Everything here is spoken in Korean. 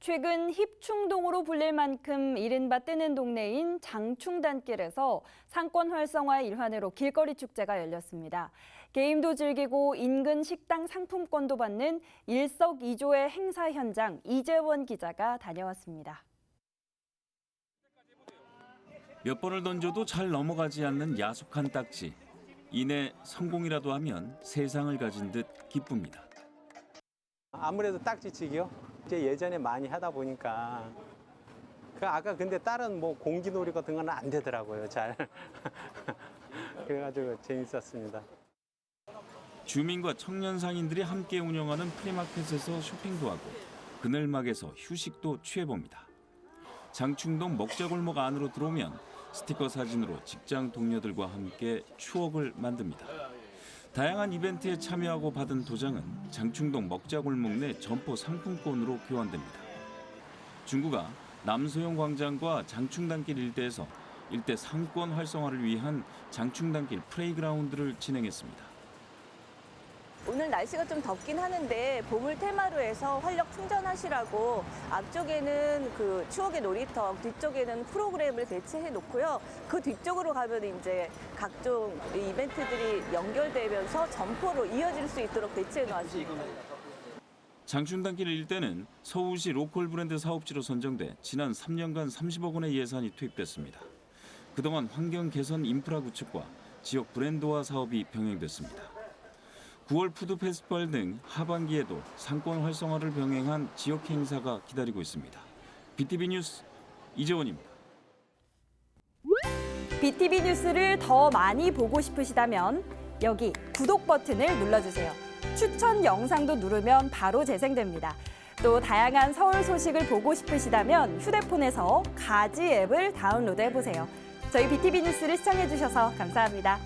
최근 힙충동으로 불릴 만큼 이른바 뜨는 동네인 장충단길에서 상권 활성화의 일환으로 길거리 축제가 열렸습니다. 게임도 즐기고 인근 식당 상품권도 받는 일석이조의 행사 현장 이재원 기자가 다녀왔습니다. 몇 번을 던져도 잘 넘어가지 않는 야속한 딱지. 이내 성공이라도 하면 세상을 가진 듯 기쁩니다. 아무래도 딱지치기요. 이제 예전에 많이 하다 보니까 그 아까 근데 다른 뭐 공기놀이 같은 거는 안 되더라고요. 잘 그래가지고 재밌었습니다. 주민과 청년 상인들이 함께 운영하는 프리마켓에서 쇼핑도 하고 그늘막에서 휴식도 취해봅니다. 장충동 먹자골목 안으로 들어오면 스티커 사진으로 직장 동료들과 함께 추억을 만듭니다. 다양한 이벤트에 참여하고 받은 도장은 장충동 먹자골목 내 점포 상품권으로 교환됩니다. 중구가 남소영 광장과 장충단길 일대에서 일대 상권 활성화를 위한 장충단길 플레이그라운드를 진행했습니다. 오늘 날씨가 좀 덥긴 하는데 보물 테마로 해서 활력 충전하시라고 앞쪽에는 그 추억의 놀이터, 뒤쪽에는 프로그램을 배치해 놓고요. 그 뒤쪽으로 가면 이제 각종 이벤트들이 연결되면서 점포로 이어질 수 있도록 배치해 놓았습니다. 장충단길 일대는 서울시 로컬 브랜드 사업지로 선정돼 지난 3년간 30억 원의 예산이 투입됐습니다. 그동안 환경 개선 인프라 구축과 지역 브랜드화 사업이 병행됐습니다. 9월 푸드 페스티벌 등 하반기에도 상권 활성화를 병행한 지역 행사가 기다리고 있습니다. BTV 뉴스 이재원입니다. BTV 뉴스를 더 많이 보고 싶으시다면 여기 구독 버튼을 눌러주세요. 추천 영상도 누르면 바로 재생됩니다. 또 다양한 서울 소식을 보고 싶으시다면 휴대폰에서 가지 앱을 다운로드 해 보세요. 저희 BTV 뉴스를 시청해 주셔서 감사합니다.